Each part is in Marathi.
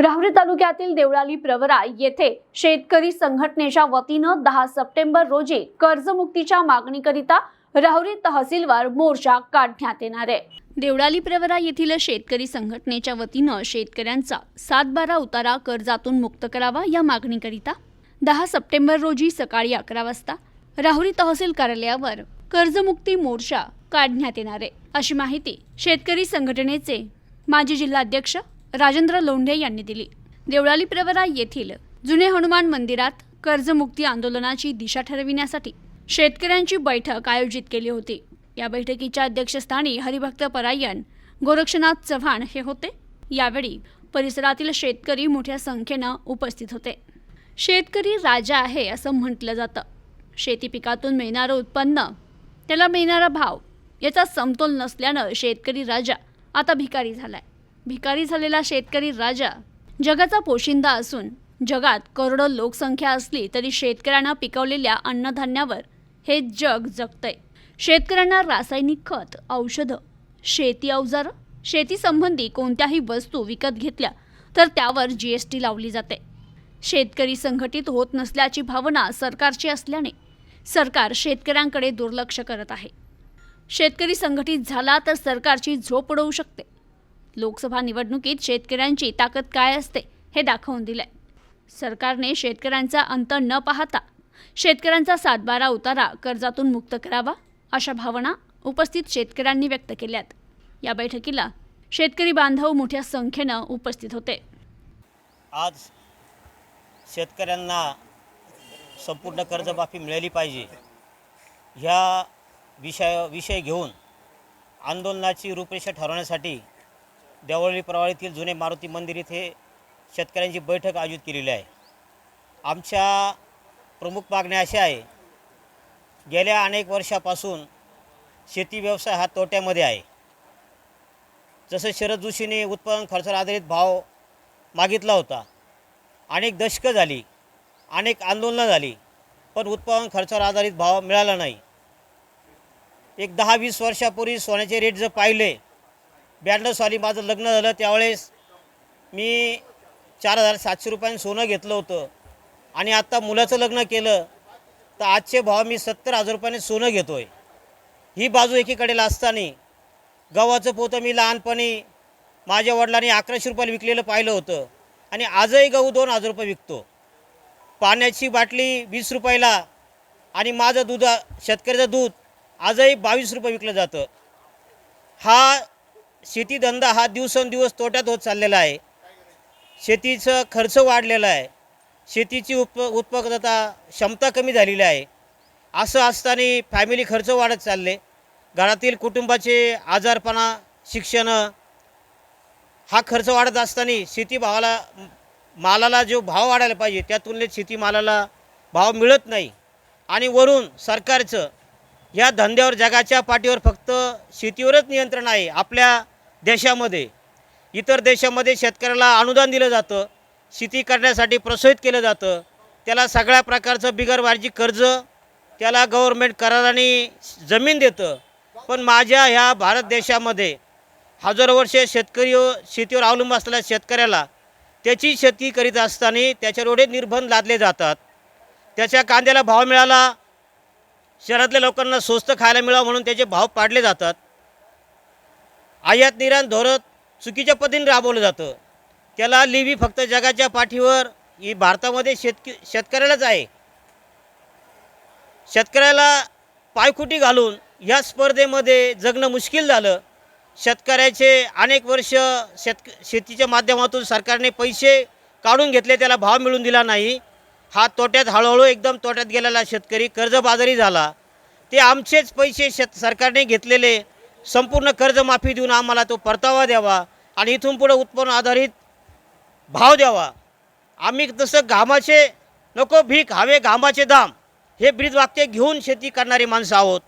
राहुरी तालुक्यातील देवळाली प्रवरा येथे शेतकरी संघटनेच्या वतीनं दहा सप्टेंबर रोजी कर्जमुक्तीच्या मागणीकरिता राहुरी तहसीलवर मोर्चा काढण्यात येणार आहे. देवळाली प्रवरा येथील शेतकरी संघटनेच्या वतीनं शेतकऱ्यांचा सातबारा उतारा कर्जातून मुक्त करावा या मागणीकरिता दहा सप्टेंबर रोजी सकाळी अकरा वाजता राहुरी तहसील कार्यालयावर कर्जमुक्ती मोर्चा काढण्यात येणार आहे. अशी माहिती शेतकरी संघटनेचे माजी जिल्हाध्यक्ष राजेंद्र लोंढे यांनी दिली. देवळाली प्रवरा येथील जुने हनुमान मंदिरात कर्जमुक्ती आंदोलनाची दिशा ठरविण्यासाठी शेतकऱ्यांची बैठक आयोजित केली होती. या बैठकीच्या अध्यक्षस्थानी हरिभक्त परायण गोरक्षनाथ चव्हाण हे होते. यावेळी परिसरातील शेतकरी मोठ्या संख्येनं उपस्थित होते. शेतकरी राजा आहे असं म्हटलं जातं. शेती पिकातून मिळणारं उत्पन्न त्याला मिळणारा भाव याचा समतोल नसल्यानं शेतकरी राजा आता भिकारी झालाय. भिकारी झालेला शेतकरी राजा. जगाचा पोशिंदा असून जगात करोडो लोकसंख्या असली तरी शेतकऱ्यांना पिकवलेल्या अन्नधान्यावर हे जग जगतंय. शेतकऱ्यांना रासायनिक खत औषधं शेती अवजारं शेतीसंबंधी कोणत्याही वस्तू विकत घेतल्या तर त्यावर जी एस टी लावली जाते. शेतकरी संघटित होत नसल्याची भावना सरकारची असल्याने सरकार शेतकऱ्यांकडे दुर्लक्ष करत आहे. शेतकरी संघटित झाला तर सरकारची झोप उडवू शकते. लोकसभा निवडणुकीत शेतकऱ्यांची ताकद काय असते हे दाखवून दिलंय. सरकारने शेतकऱ्यांचा अंत न पाहता शेतकऱ्यांचा सातबारा उतारा कर्जातून मुक्त करावा अशा भावना उपस्थित शेतकऱ्यांनी व्यक्त केल्यात. या बैठकीला शेतकरी बांधव मोठ्या संख्येनं उपस्थित होते. आज शेतकऱ्यांना संपूर्ण कर्जमाफी मिळाली पाहिजे. ह्या विषय विषय घेऊन आंदोलनाची रूपरेषा ठरवण्यासाठी देवळी प्रवाळीतील जुने मारुती मंदिर इथे शेतकऱ्यांची बैठक आयोजित केलेली आहे. आमच्या प्रमुख मागण्या अशा आहे गेल्या अनेक वर्षापासून शेती व्यवसाय हा तोट्यामध्ये आहे. जसं शरद जोशीने उत्पादन खर्चावर आधारित भाव मागितला होता. अनेक दशकं झाली अनेक आंदोलनं झाली पण उत्पादन खर्चावर आधारित भाव मिळाला नाही. एक दहा वीस वर्षापूर्वी सोन्याचे रेट जर पाहिले ब्याण्णव साली माझं लग्न झालं त्यावेळेस मी चार हजार सातशे रुपयांनी सोनं घेतलं होतं. आणि आत्ता मुलाचं लग्न केलं तर आजचे भाव मी सत्तर हजार रुपयाने सोनं घेतो आहे ही बाजू एकीकडेला असताना गव्हाचं पोतं मी लहानपणी माझ्या वडिलांनी अकराशे रुपयाला विकलेलं पाहिलं होतं. आणि आजही गहू दोन हजार रुपये विकतो. पाण्याची बाटली वीस रुपयाला आणि माझं दूध शेतकऱ्याचं दूध आजही बावीस रुपये विकलं जातं. हा शेतीधंदा हा दिवसेंदिवस तोट्यात होत चाललेला आहे. शेतीचं खर्च वाढलेला आहे. शेतीची उप उत्पादकता क्षमता कमी झालेली आहे. असं असताना फॅमिली खर्च वाढत चालले. घरातील कुटुंबाचे आजारपणा शिक्षण हा खर्च वाढत असताना शेती भावाला मालाला जो भाव वाढायला पाहिजे त्या तुलनेत शेतीमालाला भाव मिळत नाही. आणि वरून सरकारचं या धंद्यावर जगाच्या पाठीवर फक्त शेतीवरच नियंत्रण आहे आपल्या देशामध्ये. इतर देशामध्ये शेतकऱ्याला अनुदान दिलं जातं शेती करण्यासाठी प्रोत्साहित केलं जातं. त्याला सगळ्या प्रकारचं बिगर कर्ज त्याला गव्हर्मेंट कराराने जमीन देतं. पण माझ्या ह्या भारत देशामध्ये हजारो वर्षे शेतकरी शेतीवर अवलंबून असलेल्या शेतकऱ्याला त्याची शेती करीत असताना त्याच्यावर एवढे निर्बंध लादले जातात. त्याच्या कांद्याला भाव मिळाला शहरातल्या लोकांना स्वस्त खायला मिळावं म्हणून त्याचे भाव पाडले जातात. आयात निर्यात धोरण चुकीच्या पद्धतीने राबवलं जातं. त्याला लिव्ही फक्त जगाच्या पाठीवर ही भारतामध्ये शेतकी शेतकऱ्यालाच आहे. शेतकऱ्याला पायखुटी घालून या स्पर्धेमध्ये जगणं मुश्किल झालं. शेतकऱ्याचे अनेक वर्ष शेतक शेतीच्या माध्यमातून सरकारने पैसे काढून घेतले त्याला भाव मिळून दिला नाही. हा तोट्यात हळूहळू एकदम तोट्यात गेलेला शेतकरी कर्जबाजारी झाला. ते आमचेच पैसे शेत सरकारने घेतलेले. संपूर्ण कर्जमाफी देऊन आम्हाला तो परतावा द्यावा आणि इथून पुढं उत्पन्न आधारित भाव द्यावा. आम्ही तसं घामाचे नको भीक हवे घामाचे दाम हे ब्रीद वाक्य घेऊन शेती करणारी माणसं आहोत.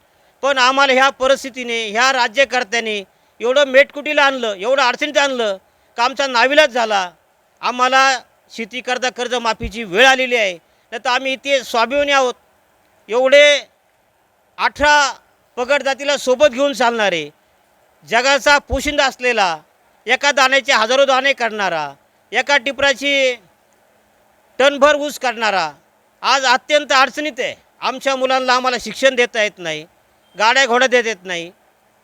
पण आम्हाला ह्या परिस्थितीने ह्या राज्यकर्त्याने एवढं मेटकुटीला आणलं एवढं अडचणीत आणलं का आमचा नाविलाच झाला. आम्हाला शेतीकरता कर्जमाफीची वेळ आलेली आहे. नाही तर आम्ही इथे स्वाभिमानी आहोत. एवढे अठरा पगड जातीला सोबत घेऊन चालणारे जगाचा पोशिंदा असलेला एका दाण्याचे हजारो दाणे करणारा एका टिपराची टनभर ऊस काढणारा आज अत्यंत अडचणीत आहे. आमच्या मुलांना आम्हाला शिक्षण देता येत नाही गाड्या घोड्या देता येत नाही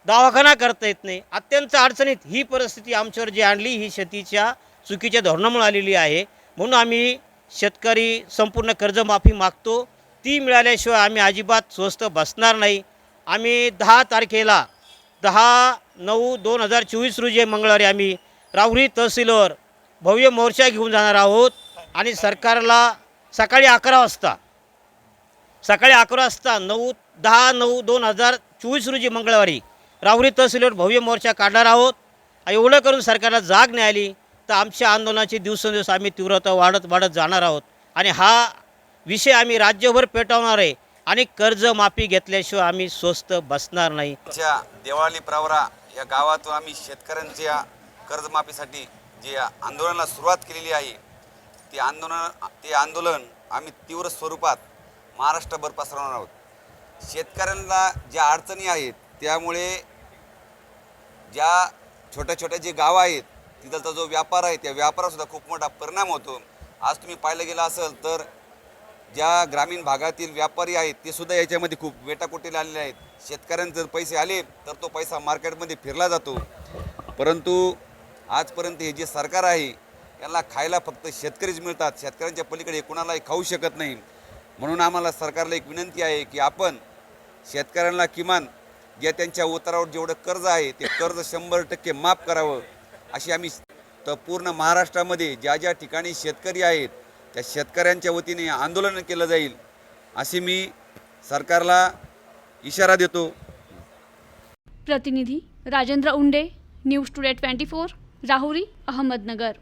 दवाखाना करता येत नाही. अत्यंत अडचणीत ही परिस्थिती आमच्यावर जी आणली ही शेतीच्या चुकीच्या धोरणामुळे आलेली आहे. म्हणून आम्ही शेतकरी संपूर्ण कर्जमाफी मागतो. ती मिळाल्याशिवाय आम्ही अजिबात स्वस्त बसणार नाही. आम्ही दहा तारखेला दहा नऊ दोन हजार चोवीस रोजी मंगळवारी आम्ही राहुरी तहसीलवर भव्य मोर्चा घेऊन जाणार आहोत आणि सरकारला सकाळी अकरा वाजता सकाळी अकरा वाजता नऊ दहा नऊ दोन हजार चोवीस रोजी मंगळवारी राहुरी तहसीलवर भव्य मोर्चा काढणार आहोत. एवढं करून सरकारला जाग नाही आली. तर आमच्या आंदोलनाची दिवसेंदिवस आम्ही तीव्रता वाढत वाढत जाणार आहोत. आणि हा विषय आम्ही राज्यभर पेटवणार आहे. आणि कर्जमाफी घेतल्याशिवाय आम्ही स्वस्त बसणार नाही. देवाळी प्रवरा या गावातून आम्ही शेतकऱ्यांच्या कर्जमाफीसाठी जे आंदोलनाला सुरुवात केलेली आहे ते आंदोलन ते आंदोलन आम्ही तीव्र स्वरूपात महाराष्ट्रभर पसरवणार आहोत. शेतकऱ्यांना ज्या अडचणी आहेत त्यामुळे ज्या छोट्या छोट्या जे गावं आहेत तिथलचा जो व्यापार आहे त्या व्यापारासुद्धा खूप मोठा परिणाम होतो. आज तुम्ही पाहिलं गेलं असेल तर ज्या ग्रामीण भागातील व्यापारी आहेत ते सुद्धा याच्यामध्ये खूप वेटाकोटीला आलेले आहेत. शेतकऱ्यांचे जर पैसे आले तर तो पैसा मार्केटमध्ये फिरला जातो. परंतु आजपर्यंत हे जे सरकार आहे यांना खायला फक्त शेतकरीच मिळतात. शेतकऱ्यांच्या पलीकडे कुणालाही खाऊ शकत नाही. म्हणून आम्हाला सरकारला एक विनंती आहे की आपण शेतकऱ्यांना किमान ज्या त्यांच्या उतारावर जेवढं कर्ज आहे ते कर्ज शंभर टक्के माफ करावं. अशी आम्ही तर पूर्ण महाराष्ट्रामध्ये ज्या ज्या ठिकाणी शेतकरी आहेत त्या शेतकऱ्यांच्या वतीने आंदोलन केलं जाईल अशी मी सरकारला इशारा देतो. प्रतिनिधी Rajendra Unde news today twenty four Rahuri Ahmednagar.